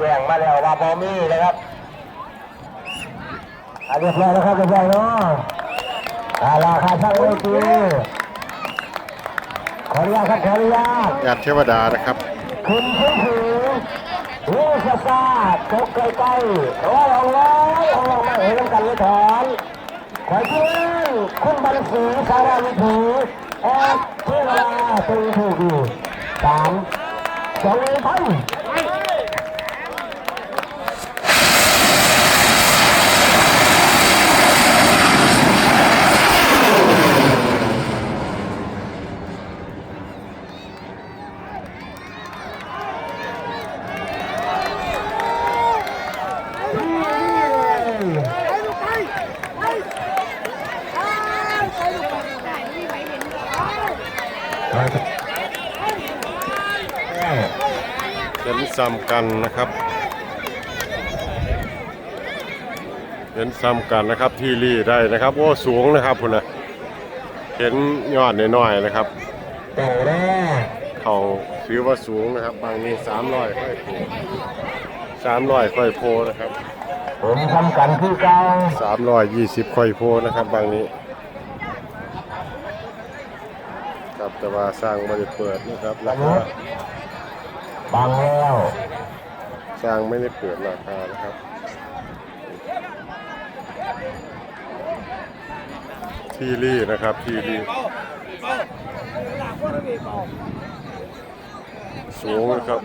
แจ้งมาแล้วว่าบอมี่นะครับอะเรียบร้อยแล้วครับเรียบร้อยเนาะอาลาคาช่างเวทีขออนุญาตครับขออนุญาตญาติเทวดานะครับคุณผู้ถือลูกซาซาตกใกล้ๆร้อยเอาไว้เอาลงมาเห็นกันเลยถอนขอเชิญคุณบันสีสารวิถีแอดเทวดาตึงถูกอยู่สามสองไป ไปลูกไปไปไปไปลูกไปได้ไม่มีใครเห็นเลย เห็นซ้ำกันนะครับเห็นซ้ำกันนะครับที่รีได้นะครับโอ้สูงนะครับคุณนะเห็นยอดน้อยๆนะครับแต่แรกเขาถือว่าสูงนะครับ บางนี้สามร้อยค่อยโพสามร้อยค่อยโพนะครับผมทำกันคือเก่าสามร้อยยี่สิบค่อยโพนะครับ บางนี้ครับแต่ว่าสร้างไม่ได้เปิดนะครับราคา บังแล้วสร้างไม่ได้เปิดราคานะครับที่รีนะครับที่รีสูงนะครับ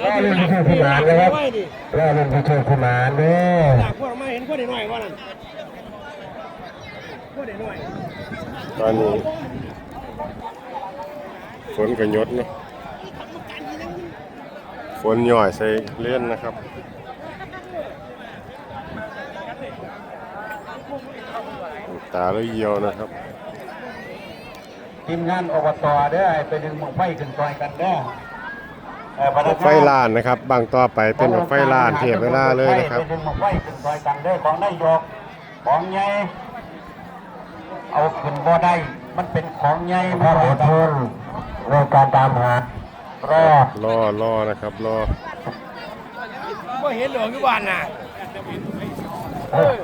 แร่เล่นพิเศษขนานนะครับแร่เล่นพิเศษขนานเนี่ยจากพวกมาเห็นพวกเด็กหน่อยว่านั่นพวกเด็กหน่อยตอนนี้ฝนกันยศเนาะ ฝนย่อยใส่เล่นนะครับตาแล้วเยียวนะครับทีมงานอบตเด้อไปดึงหมกไฟขึ้นซอยกันเด้อเออพนักงานไฟล้านนะครับบางต่อไปเป็นแบบไฟล้านเทียบเวลาเลยนะครับไปดึงหมกไฟขึ้นซอยกันเด้อของนายกของใหญ่เอาขึ้นบ่ได้มันเป็นของใหญ่พระอดทนในการตามหา รอดรอรอนะครับรอพวกเห็นหลวงอยู่บ้านน่ะเออ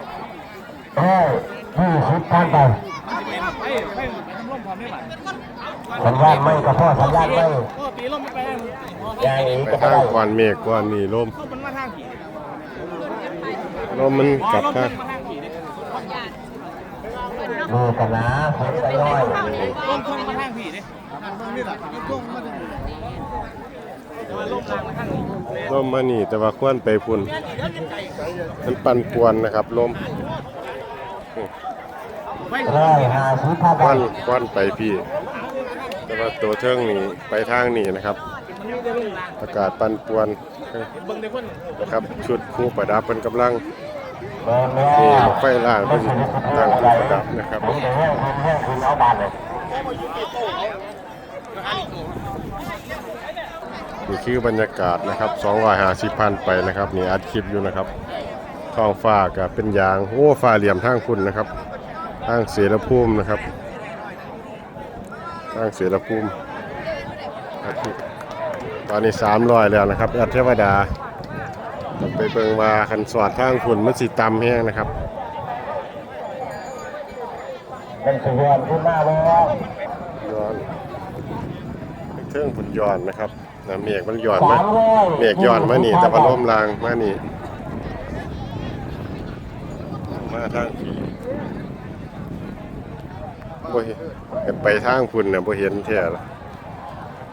เออยี่สิบพันไปไปไปทำร่มพร้อมได้บ้านสัญญาณไม่กับพ่อสัญญาณไม่โอ้ตีร่มไม่ไปได้ยางนี้ไปก็ทางได้ก่อนเมฆก่อนนี่ลมร่มมันมาทางผีลมมันอ๋อกลับร่มทางมันมาทางผีดิดูกันนะฝนจะย่อยร่มทุ่งมาทางผีดินี่แหละร่มมาทาง ลมมานี่แต่ว่าควนไปพุ่นมันปั่นกวนนะครับลมร้อยห้าสิบพันควันควันไปพี่ แต่ว่าตัวเทิงนี่ไปทางนี้นะครับ อากาศปั่นป่วนเบิ่งได้เพิ่นนะครับชุดคู่ประดับเป็นกำลังแม่แม่นี่ไฟล่างเป็นตั้งคู่ประดับนะครับ ผมจะแห้งคุณแห้งคุณเอาบานเลยนี่คือบรรยากาศนะครับ250พันไปนะครับนี่อัดคลิปอยู่นะครับท้องฟ้าก็เป็นยางโอ้ฟ้าเหลี่ยมทางคุณนะครับทางเสรภูมินะครับทางเสรภูมิอาทิตย์ตอนนี้300แล้วนะครับอัดเทวดาต้องไปเบิ่งว่าคันสอดทางคุณมันสิต่ำแห้งนะครับเป็นสุวรรณขึ้นมาแล้วย้อนเครื่องฝุ่นย้อนนะครับ นะเมฆมันย้อนมาสามร้อยเมฆย้อนมานี่แต่ว่าลมแรงมานี่มาทางผีบ่เห็นกันไปทางฝุ่นน่ะบ่เห็นแท้ละ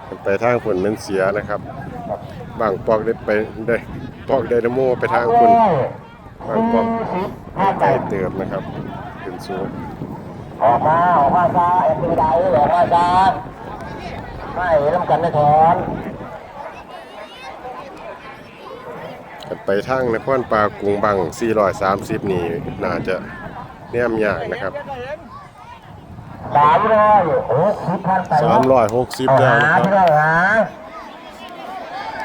กันไปทางฝุ่นมันเสียนะครับบางปอกได้ไปได้ปอกไดนาโมไปทางฝุ่นบางปอกห้าไกไปลเติบนะครับขึ้นสูงออกมาออกมาจ้าเอ็นดูดาวออกมาจ้าไม่น้ำกันไม่ถอน กันไปทางนครปลากรุงบัง 430 นี่น่าจะแนมยากนะครับ สามร้อยหกสิบพันไป360แล้วหานะครับที่ได้หา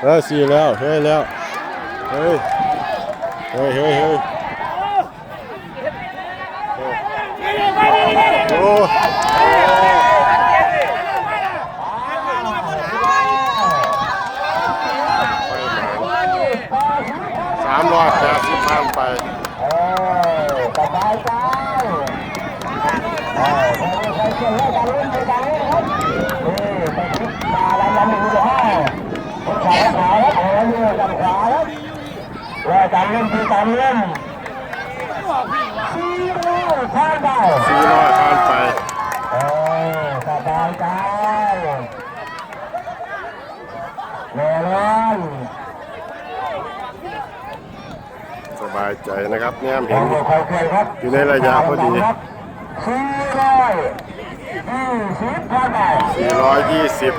เออสี่แล้วเฮ้ยแล้วเฮ้ยเฮ้ยเฮ้ยเฮ้ยามร้อยแปดสิบพันไปเออสบายใจเออใครเชื่อเรื่องการเล่นการเล่นครับเออไปคิดมาแล้วน้ำหนึ่งจะให้ขาขาแล้วโอ้ยขาขาแล้วว่าการเล่นคือการเล่นสี่ร้อยข้ามไปสี่ร้อยข้ามไปเออสบายใจแน่นอน บายใจนะครับเนี่ยขเห็อนงใครเคยครับอยู่ในระยะพอดีสี่ร้อยยี่สิบผ่านไป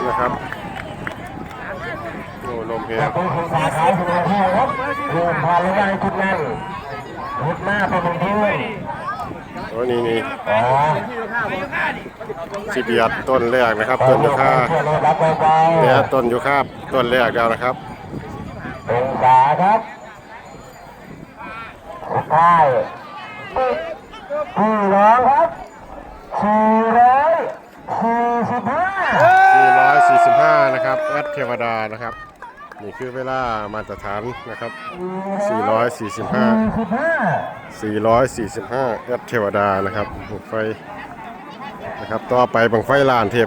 420นะครับโอ้ลมเพลเป็นคนสาขาสุดยอดครับรวมพาระยะจุดนั้นรุดหน้าเป็นเพื่อนโอ้นี่นี่อ๋อสิเบียดต้นแรกนะครับ ต้นยูคาเพื่อนรับเบาๆเนี่ยต้นยูคาต้นแรกแล้วนะครับองศาครับ สุดท้ายสี่ร้อยครับสี่ร้อยสี่สิบห้า445 นะครับแอดเทวดานะครับ นี่คือเวลามาตรฐานนะครับ445 สิบห้า445แอดเทวดานะครับบังไฟนะครับ ต่อไปบังไฟลานเทพ